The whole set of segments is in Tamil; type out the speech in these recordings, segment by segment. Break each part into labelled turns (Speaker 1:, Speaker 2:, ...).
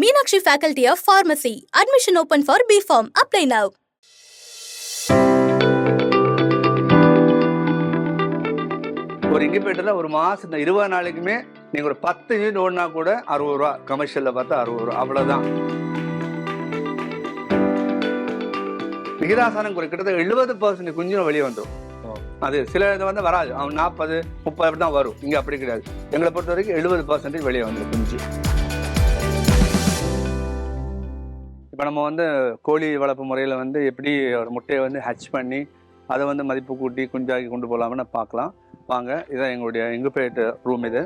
Speaker 1: Meenakshi faculty of pharmacy admission open for B pharm apply now
Speaker 2: ஒரு இன்குபேட்டரில் ஒரு மாதம் இருபது நாளைக்குமே நீங்கள் ஒரு பத்து யூனிட் ஓடினா கூட அறுபது ரூபா. கமர்ஷியலில் பார்த்தா அறுபது ரூபா. அவ்வளோதான் விகிதாசானம் குறை கிட்டத்தட்ட எழுபது பர்சன்ட் குஞ்சும் வெளியே வந்துடும் அது சில இது வந்து வராது. அவன் நாற்பது முப்பது அப்படி தான் வரும். இங்கே அப்படி கிடையாது. எங்களை பொறுத்த வரைக்கும் எழுபது பர்சன்டேஜ் வெளியே வந்துடும் குஞ்சு. இப்போ நம்ம வந்து கோழி வளர்ப்பு முறையில் வந்து எப்படி ஒரு முட்டையை வந்து ஹச் பண்ணி அதை வந்து மதிப்பு கூட்டி குஞ்சாக்கி கொண்டு போகலாம்னு பார்க்கலாம். வாங்க இதான் எங்களுடைய இங்குபேட் ரூம் இது.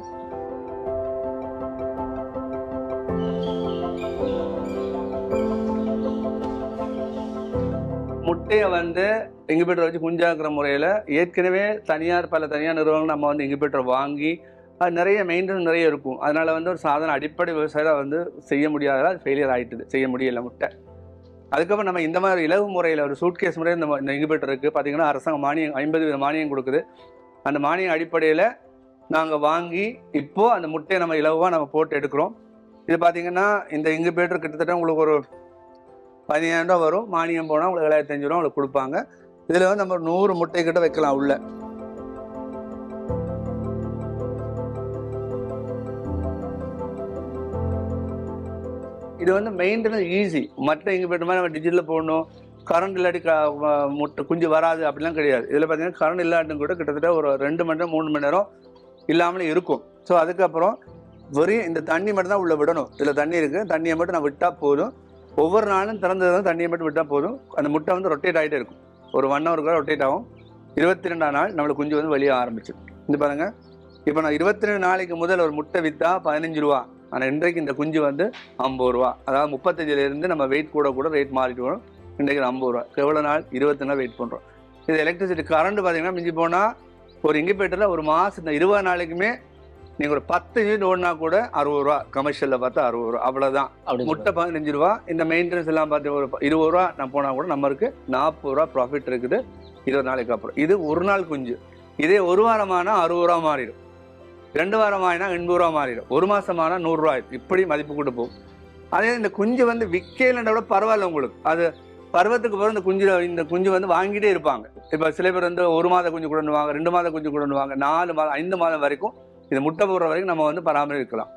Speaker 2: முட்டையை வந்து இங்குபேட்டரை வச்சு குஞ்சாக்குற முறையில் ஏற்கனவே தனியார் பல தனியார் நிறுவனங்கள் நம்ம வந்து இங்குபேட்டரை வாங்கி அது நிறைய மெயின்டெனன் நிறைய இருக்கும். அதனால் வந்து ஒரு சாதாரண அடிப்படை விவசாயம் வந்து செய்ய முடியாததால் அது ஃபெயிலியர் ஆகிட்டுது செய்ய முடியலை முட்டை. அதுக்கப்புறம் நம்ம இந்த மாதிரி இலவு முறையில் ஒரு சூட்கேஸ் முறையில் இந்த இந்த இருக்குது பார்த்தீங்கன்னா அரசாங்கம் மானியம் ஐம்பது வித மானியம் கொடுக்குது. அந்த மானியம் அடிப்படையில் நாங்கள் வாங்கி இப்போது அந்த முட்டையை நம்ம இலவாக நம்ம போட்டு எடுக்கிறோம். இது பார்த்தீங்கன்னா இந்த இங்குபேட்டர் கிட்டத்தட்ட உங்களுக்கு ஒரு பதினாயிரம் ரூபா வரும். மானியம் போனால் உங்களுக்கு ஏழாயிரத்தஞ்சு ரூபா உங்களுக்கு கொடுப்பாங்க. இதில் வந்து நம்ம நூறு முட்டை கிட்ட வைக்கலாம் உள்ளே. இது வந்து மெயின்டெனன்ஸ் ஈஸி மற்ற இங்குபேட்டர் மாதிரி நம்ம டிஜிட்டலில் போடணும். கரண்ட் இல்லாட்டி க முட்டை குஞ்சு வராது அப்படிலாம் கிடையாது. இதில் பார்த்தீங்கன்னா கரண்ட் இல்லாட்டும் கூட கிட்டத்தட்ட ஒரு ரெண்டு மணி நேரம் மூணு மணி நேரம் இல்லாமலே இருக்கும். ஸோ அதுக்கப்புறம் வெறும் இந்த தண்ணி மட்டும் தான் உள்ளே விடணும். இதில் தண்ணி இருக்குது தண்ணியை மட்டும் நான் விட்டால் போதும். ஒவ்வொரு நாளும் திறந்தது தான் தண்ணியை மட்டும் விட்டால் போதும். அந்த முட்டை வந்து ரொட்டேட் ஆகிட்டே இருக்கும். ஒரு ஒன் ஹவருக்கு ரொட்டேட் ஆகும். இருபத்தி ரெண்டாம் நாள் நம்மளுக்கு குஞ்சு வந்து வெளியே ஆரம்பிச்சிடும். இது பாருங்கள் இப்போ நான் இருபத்தி ரெண்டு நாளைக்கு முதல் ஒரு முட்டை விற்றா பதினஞ்சு ரூபா. ஆனால் இன்றைக்கு இந்த குஞ்சு வந்து ஐம்பது ரூபா. அதாவது முப்பத்தஞ்சிலேருந்து நம்ம வெயிட் கூட கூட ரேட் மாறிட்டு வரும். இன்றைக்கு ஐம்பது ரூபா. எவ்வளோ நாள்? இருபத்தி நாள் வெயிட் பண்ணுறோம் இது எலக்ட்ரிசிட்டி கரண்ட் பார்த்தீங்கன்னா மிஞ்சி போனால் ஒரு இங்குபேட்டரில் ஒரு மாதம் இந்த இருபது நாளைக்குமே நீங்கள் ஒரு பத்து யூனிட் ஓடினா கூட அறுபது ரூபா. கமர்ஷியலில் பார்த்தா அறுபது ரூபா. அவ்வளோதான் முட்டை பதினஞ்சு ரூபா. இந்த மெயின்டெனன்ஸ் எல்லாம் பார்த்து ஒரு இருபது ரூபா நான் போனால் கூட நம்மளுக்கு நாற்பது ரூபா ப்ராஃபிட் இருக்குது. இருபது நாளைக்கு அப்புறம். இது ஒரு நாள் குஞ்சு. இதே ஒரு வாரமானா அறுபது ரூபா மாறிடும். ரெண்டு வாரம் ஆயினா எண்பது ரூபா மாறிடும். ஒரு மாசமானா நூறுரூவா ஆயிடும் இப்படி மதிப்பு கொடுப்போம் அதே இந்த குஞ்சு வந்து விற்கலைன்னா விட பரவாயில்ல உங்களுக்கு. அது பருவத்துக்கு பிறகு இந்த குஞ்சு இந்த குஞ்சு வந்து வாங்கிட்டே இருப்பாங்க. இப்போ சில பேர் வந்து ஒரு மாத குஞ்சு கொண்டு வாங்க ரெண்டு மாத குஞ்சு கொண்டு வாங்க நாலு மாதம் ஐந்து மாதம் வரைக்கும் இது முட்டை போடுற வரைக்கும் நம்ம வந்து பராமரிக்கலாம்.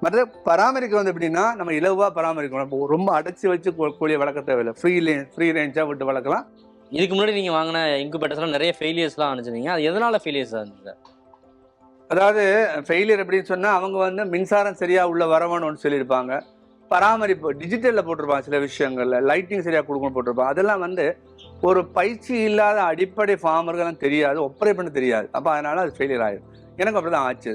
Speaker 2: மற்ற பராமரிக்க வந்து எப்படின்னா நம்ம இலவாக பராமரிக்கணும். இப்போ ரொம்ப அடைச்சி வச்சு கோ- கோழியை வளர்க்க தேவையில்லை. ஃப்ரீ லே ஃப்ரீ ரேஞ்சாக விட்டு வளர்க்கலாம்.
Speaker 3: இதுக்கு முன்னாடி நீங்கள் வாங்கின இன்குபேட்டர்ஸ்லாம் நிறைய ஃபெயிலியர்ஸ்லாம் அனுப்பிச்சிருந்தீங்க அது எதனால் ஃபெயிலியர்ஸ் இருந்தது?
Speaker 2: அதாவது ஃபெயிலியர் எப்படின்னு சொன்னால் அவங்க வந்து மின்சாரம் சரியாக உள்ள வரணும்னு சொல்லியிருப்பாங்க. பராமரிப்பு டிஜிட்டலில் போட்டிருப்பாங்க சில விஷயங்களில். லைட்டிங் சரியாக கொடுக்கணும் போட்டிருப்பாங்க. அதெல்லாம் வந்து ஒரு பயிற்சி இல்லாத அடிப்படை ஃபார்மர்களும் தெரியாது ஒப்பரேட் பண்ண தெரியாது. அப்போ அதனால் அது ஃபெயிலியர் ஆயிடும் எனக்கு அப்படி தான் ஆச்சு.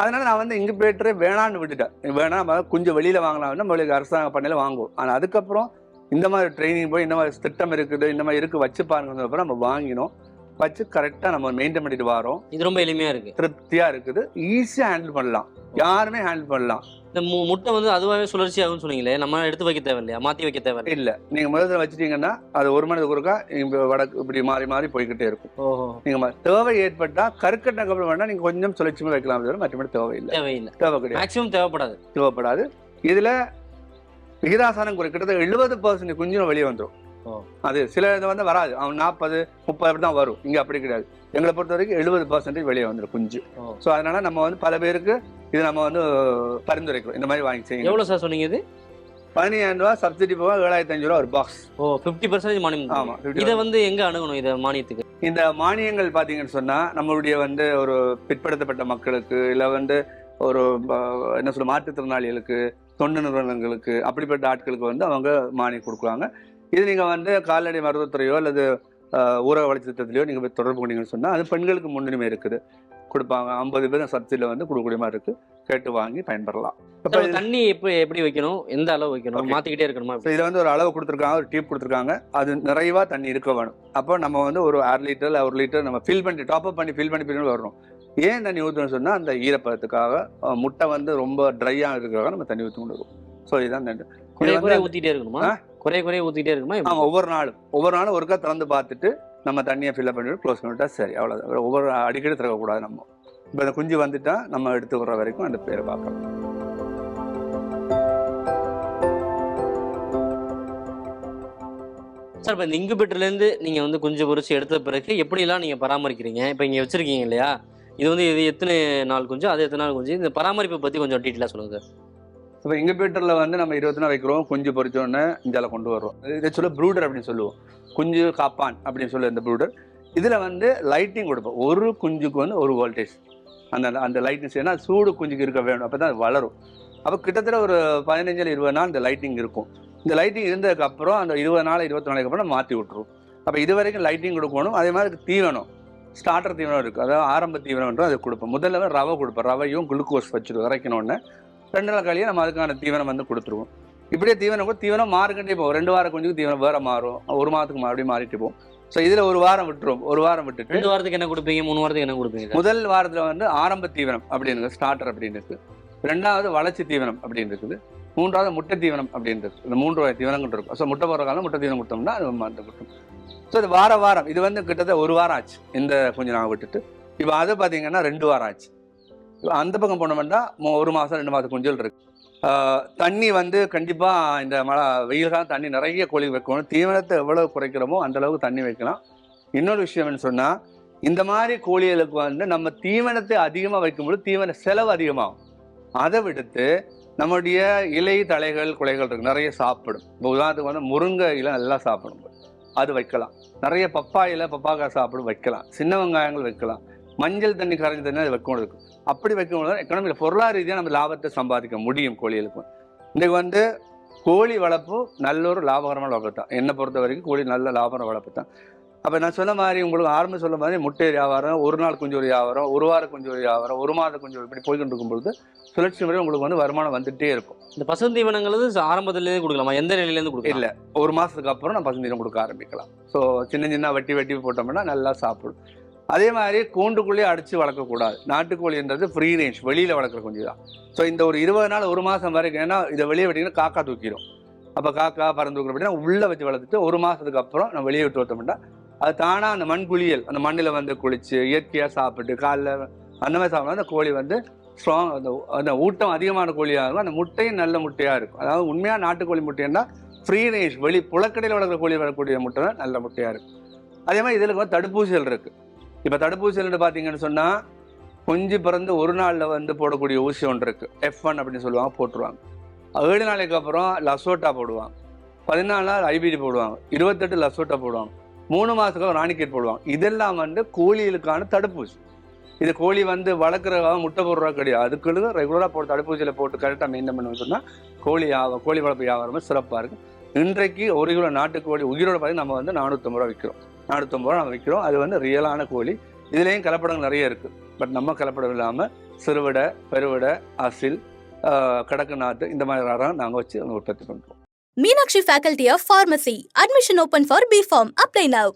Speaker 2: அதனால் நான் வந்து இங்குபேட்டரே வேணான்னு விட்டுட்டேன். வேணாம் கொஞ்சம் வெளியில் வாங்கலாம்னு நம்மளுக்கு அரசாங்க பண்ணையில் வாங்குவோம். ஆனால் அதுக்கப்புறம் இந்த மாதிரி ட்ரைனிங் போய் இந்த மாதிரி திட்டம் இருக்குது இந்த மாதிரி இருக்குது வச்சு பாருங்க அப்புறம் நம்ம வாங்கினோம். வச்சு கரெக்டாக நம்ம மெயின்டைன் பண்ணிட்டு வரோம்.
Speaker 3: இது ரொம்ப எளிமையா இருக்கு.
Speaker 2: திருப்தியா இருக்குது. ஈஸியா ஹேண்டில் பண்ணலாம். யாருமே ஹேண்டில் பண்ணலாம்.
Speaker 3: இந்த முட்டை வந்து அதுவாகவே சுழற்சி ஆகும்னு சொன்னீங்களே நம்ம எடுத்து வைக்க தேவையில்லையா? மாத்தி வைக்க தேவையில்லை
Speaker 2: இல்ல. நீங்க முதல்ல வச்சிட்டீங்கன்னா அது ஒரு மணிக்கு ஒருக்கா வடக்கு இப்படி மாறி மாறி போய்கிட்டே இருக்கும்.
Speaker 3: ஓஹோ.
Speaker 2: நீங்க ம- தேவை ஏற்பட்டா கருக்கட்டினக்கு அப்புறம் வேணா நீங்க கொஞ்சம் சுழற்சி வைக்கலாம். தவிர மற்றபடி தேவையில்லை.
Speaker 3: தேவையில்லை.
Speaker 2: தேவை கிடையாது.
Speaker 3: மேக்ஸிமம் தேவைப்படாது.
Speaker 2: தேவைப்படாது. இதுல விகிதாசானம் குறை கிட்டத்தட்ட எழுபது பர்சன்ட் குஞ்சும் வெளியே வந்துடும். அது சில இது வந்து வராது. அவன் நாற்பது முப்பது அப்படி தான் வரும். இங்க அப்படி கிடையாது. எங்களை பொறுத்த வரைக்கும் எழுபது பர்சன்டேஜ் வெளியே வந்துடும் குஞ்சு. ஸோ அதனால நம்ம வந்து பல பேருக்கு இது நம்ம வந்து பரிந்துரைக்கிறோம். இந்த மாதிரி வாங்கி செய்யுங்க.
Speaker 3: எவ்வளவு சார் சொன்னீங்க இது?
Speaker 2: பதினஞ்சாயிரம் ரூபா சப்சிடி போக ஏழாயிரத்தி அஞ்சு ரூபா ஒரு பாக்ஸ்
Speaker 3: ஓ ஃபிஃப்டி பர்சன்டேஜ் மானியம்
Speaker 2: ஆமா 50
Speaker 3: இதை வந்து எங்க அணுகணும் இதை மானியத்துக்கு?
Speaker 2: இந்த மானியங்கள் பாத்தீங்கன்னு சொன்னா நம்மளுடைய வந்து ஒரு பிற்படுத்தப்பட்ட மக்களுக்கு இல்ல வந்து ஒரு என்ன சொல்ல மாற்றுத்திறனாளிகளுக்கு தொண்டு நிறுவனங்களுக்கு அப்படிப்பட்ட ஆட்களுக்கு வந்து அவங்க மானியம் கொடுக்குறாங்க. இது நீங்க வந்து கால்நடை மருத்துவத்துறையோ அல்லது ஊரக வளர்ச்சி திட்டத்திலையோ நீங்க போய் தொடர்பு கொண்டீங்கன்னு சொன்னா அது பெண்களுக்கு முன்னுரிமை இருக்குது. கொடுப்பாங்க. ஐம்பது பேர் சப்சிடியில் வந்து கொடுக்கக்கூடிய மாதிரி இருக்கு. கேட்டு வாங்கி பயன்பெறலாம். இப்போ
Speaker 3: தண்ணி எப்படி எப்படி வைக்கணும்? எந்த அளவு வைக்கணும். மாத்திக்கிட்டே இருக்கணுமா?
Speaker 2: இதில் வந்து ஒரு அளவு கொடுத்துருக்காங்க. ஒரு டியூப் கொடுத்துருக்காங்க. அது நிறைவா தண்ணி இருக்க வேணும். அப்போ நம்ம வந்து ஒரு அரை லிட்டர் இல்லை ஒரு லிட்டர் நம்ம ஃபில் பண்ணி டாப் அப் பண்ணி ஃபில் பண்ணி ஃபில் வரணும் ஏன் தண்ணி ஊற்றணும்னு சொன்னால் அந்த ஈரப்பதத்துக்காக முட்டை வந்து ரொம்ப ட்ரையாக இருக்கிறதுக்காக நம்ம தண்ணி ஊற்றி கொண்டு ஸோ இதுதான்
Speaker 3: ஊத்திட்டே இருக்கணுமா? குறைய குறைய ஊற்றிக்கிட்டே இருக்குமா
Speaker 2: ஆமாம் ஒவ்வொரு நாளும். ஒவ்வொரு நாளும் ஒருக்கா திறந்து பார்த்துட்டு நம்ம தண்ணியை ஃபில்அப் பண்ணிவிட்டு க்ளோஸ் பண்ணிவிட்டா சரி அவ்வளோதான் ஒவ்வொரு அடிக்கடி திறக்கக்கூடாது நம்ம. இப்போ இந்த குஞ்சு வந்துட்டா நம்ம எடுத்து விடுற வரைக்கும் அந்த பேரை பார்க்கலாம்.
Speaker 3: சார் இப்போ இந்த இங்குபேட்டர்லேருந்து நீங்கள் வந்து குஞ்சு பொறிச்சு எடுத்த பிறகு எப்படிலாம் நீங்கள் பராமரிக்கிறீங்க? இப்போ இங்கே வச்சுருக்கீங்க இல்லையா? இது வந்து இது எத்தனை நாள் குஞ்சு? அது எத்தனை நாள் குஞ்சு? இந்த பராமரிப்பை பற்றி கொஞ்சம் டீட்டெயிலாக சொல்லுங்கள் சார்.
Speaker 2: இப்போ இங்குபேட்டரில் வந்து நம்ம இருபத்தி நாள் வைக்கிறோம். குஞ்சு பொறிச்சோன்னு இந்தியாவில் கொண்டு வரோம் இதை சொல்ல ப்ரூடர் அப்படின்னு சொல்லுவோம். குஞ்சு காப்பான் அப்படின்னு சொல்லி இந்த ப்ரூடர். இதில் வந்து லைட்டிங் கொடுப்போம். ஒரு குஞ்சுக்கு வந்து ஒரு வோல்டேஜ் அந்த அந்த லைட்னஸ் ஏன்னா சூடு குஞ்சுக்கு இருக்க வேணும். அப்போ தான் அது வளரும். அப்போ கிட்டத்தட்ட ஒரு பதினஞ்சில் இருபது நாள் இந்த லைட்டிங் இருக்கும். இந்த லைட்டிங் இருந்ததுக்கப்புறம் அந்த இருபது நாள் இருபத்தி நாளைக்கு அப்புறம் மாற்றி விட்ருவோம் அப்போ இது வரைக்கும் லைட்டிங் கொடுக்கணும். அதே மாதிரி தீவனம். ஸ்டார்டர் தீவனம் இருக்குது அதாவது ஆரம்ப தீவனம்ன்றது அது கொடுப்போம். முதல்ல ரவை கொடுப்போம். ரவையும் குளுக்கோஸ் வச்சுருவோம் இறக்கணுன்னே ரெண்டு நாள் கழியே நம்ம அதுக்கான தீவனம் வந்து கொடுத்துருவோம். இப்படியே தீவனம் கூட தீவனம் மாறிக்கிட்டே போகும். ரெண்டு வாரம் கொஞ்சம் தீவனம் வேற மாறும். ஒரு மாதத்துக்கு மறுபடியும் மாறிட்டு போகும். ஸோ இதில் ஒரு வாரம் விட்டுருவோம் ஒரு வாரம் விட்டுட்டு
Speaker 3: ரெண்டு வாரத்துக்கு என்ன கொடுப்பீங்க? மூணு வாரத்துக்கு என்ன கொடுப்பீங்க?
Speaker 2: முதல் வாரத்தில் வந்து ஆரம்ப தீவனம் அப்படின்னு ஸ்டார்டர் அப்படின்னு இருக்கு. ரெண்டாவது வளர்ச்சி தீவனம் அப்படின்னு இருக்குது. மூன்றாவது முட்டை தீவனம் அப்படின்னு இருக்கு. இந்த மூன்று வகை தீவனங்கள் இருக்கும். ஸோ முட்டை போகிற காலம் முட்டை தீவனம் கொடுத்தோம்னா அது மருந்து கொடுக்கும் ஸோ இது வார வாரம். இது வந்து கிட்டத்தட்ட ஒரு வாரம் ஆச்சு. இந்த கொஞ்சம் நாங்கள் விட்டுட்டு. இப்போ அது பார்த்தீங்கன்னா ரெண்டு வாரம் ஆச்சு. அந்த பக்கம் போனோம்னா ஒரு மாதம் ரெண்டு மாதம் குஞ்சல் இருக்கு. தண்ணி வந்து கண்டிப்பாக இந்த மழை வெயில் காலம் தண்ணி நிறைய கோழி வைக்கணும். தீவனத்தை எவ்வளோ குறைக்கிறோமோ அந்தளவுக்கு தண்ணி வைக்கலாம். இன்னொரு விஷயம் என்ன சொன்னால் இந்த மாதிரி கோழிகளுக்கு வந்து நம்ம தீவனத்தை அதிகமாக வைக்கும்போது தீவன செலவு அதிகமாகும். அதை விடுத்து நம்முடைய இலை தலைகள் குலைகள் இருக்கு நிறைய சாப்பிடும். இப்போ உதாரணத்துக்கு வந்து முருங்கை இலை நல்லா சாப்பிடும். அது வைக்கலாம். நிறைய பப்பாயில பப்பாக்காய் சாப்பிடும் வைக்கலாம். சின்ன வெங்காயங்கள் வைக்கலாம். மஞ்சள் தண்ணி கரைஞ்ச தண்ணி அது வைக்கணும் இருக்கு அப்படி வைக்கும்போது எக்கனாமியில் பொருளாதார ரீதியாக நம்ம லாபத்தை சம்பாதிக்க முடியும் கோழிகளுக்கு இன்றைக்கு வந்து கோழி வளர்ப்பு நல்ல ஒரு லாபகரமான வளர்ப்பு தான். என்னை பொறுத்த வரைக்கும் கோழி நல்ல லாபகர வளர்ப்பு தான். அப்போ நான் சொன்ன மாதிரி உங்களுக்கு ஆரம்பம் சொல்ல மாதிரி முட்டை வியாபாரம் ஒரு நாள் குஞ்சு ஒரு வியாபாரம் ஒரு வார குஞ்சு ஒரு வியாபாரம் ஒரு மாத குஞ்சு ஒரு இப்படி போய்கிட்டு இருக்கும் பொழுது சுழற்சி முறை உங்களுக்கு வந்து வருமானம் வந்துட்டே இருக்கும்.
Speaker 3: இந்த பசுந்தீவனங்கள் வந்து ஆரம்பத்துலேருந்து கொடுக்கலாமா? எந்த நிலையிலேருந்து கொடுக்கலாம்?
Speaker 2: இல்ல ஒரு மாசத்துக்கு அப்புறம் நம்ம பசுந்தீனம் கொடுக்க ஆரம்பிக்கலாம். ஸோ சின்ன சின்ன வெட்டி வெட்டி போட்டோம்னா நல்லா சாப்பிடும். அதே மாதிரி கூண்டுக்குள்ளேயே அடித்து வளர்க்கக்கூடாது. நாட்டுக்கோழின்றது ஃப்ரீ ரேஞ்ச் வெளியில் வளர்க்குற குஞ்சு தான். ஸோ இந்த ஒரு இருபது நாள் ஒரு மாதம் வரைக்கும் ஏன்னா இதை வெளியே விட்டிங்கன்னா காக்கா தூக்கிடும் அப்போ காக்கா பறந்து தூக்கிற அப்படின்னா உள்ளே வச்சு வளர்த்துட்டு ஒரு மாதத்துக்கு அப்புறம் நம்ம வெளியே விட்டு வைத்தோம்னா அது தானாக அந்த மண் குளியல் அந்த மண்ணில் வந்து குளித்து இயற்கையாக சாப்பிட்டு காலைல அந்த மாதிரி சாப்பிட்டா அந்த கோழி வந்து ஸ்ட்ராங் அந்த அந்த ஊட்டம் அதிகமான கோழியாக இருக்கும். அந்த முட்டையும் நல்ல முட்டையாக இருக்கும். அதாவது உண்மையாக நாட்டுக்கோழி முட்டைன்னா ஃப்ரீ ரேஞ்ச் வெளி புழக்கடையில் வளர்க்குற கோழி வரக்கூடிய முட்டை தான் நல்ல முட்டையாக இருக்கும். அதே மாதிரி இதில் வந்து தடுப்பூசிகள் இருக்குது இப்போ தடுப்பூசிலன்னு பார்த்தீங்கன்னு சொன்னால் குஞ்சு பிறந்து ஒரு நாளில் வந்து போடக்கூடிய ஊசி ஒன்று இருக்குது எஃப் ஒன் அப்படின்னு சொல்லுவாங்க போட்டுருவாங்க. ஏழு நாளைக்கு அப்புறம் லசோட்டா போடுவாங்க. பதினாலு நாள் ஐபிடி போடுவாங்க. இருபத்தெட்டு லசோட்டா போடுவாங்க. மூணு மாதத்துக்கு ராணிக்கேட் போடுவாங்க. இதெல்லாம் வந்து கோழிகளுக்கான தடுப்பூசி. இது கோழி வந்து வளர்க்குற முட்டை போடுறா கிடையாது. அதுக்குள்ள ரெகுலராக போட்டு தடுப்பூசியில் போட்டு கரெக்டாக மெயின்டைன் பண்ண சொன்னால் கோழி வியாப- கோழி வளர்ப்பு வியாபாரமே சிறப்பாக இருக்குது இன்றைக்கு ஒரு கிலோ நாட்டுக்கோழி உயிரோட பார்த்து நம்ம வந்து நானூற்றம்பது ரூபா விற்கிறோம் நானூற்றம்பது ரூபா நம்ம விற்கிறோம் அது வந்து ரியலான கோழி. இதுலேயும் கலப்படங்கள் நிறைய இருக்குது பட் நம்ம கலப்படம் இல்லாமல் சிறுவிடை பெருவிடை அசில் ஆஹ், கடக்கு நாட்டு இந்த மாதிரி ரகம் நாங்கள் வச்சு உற்பத்தி பண்ணுறோம்
Speaker 1: Meenakshi Faculty of pharmacy admission open for B pharm apply now.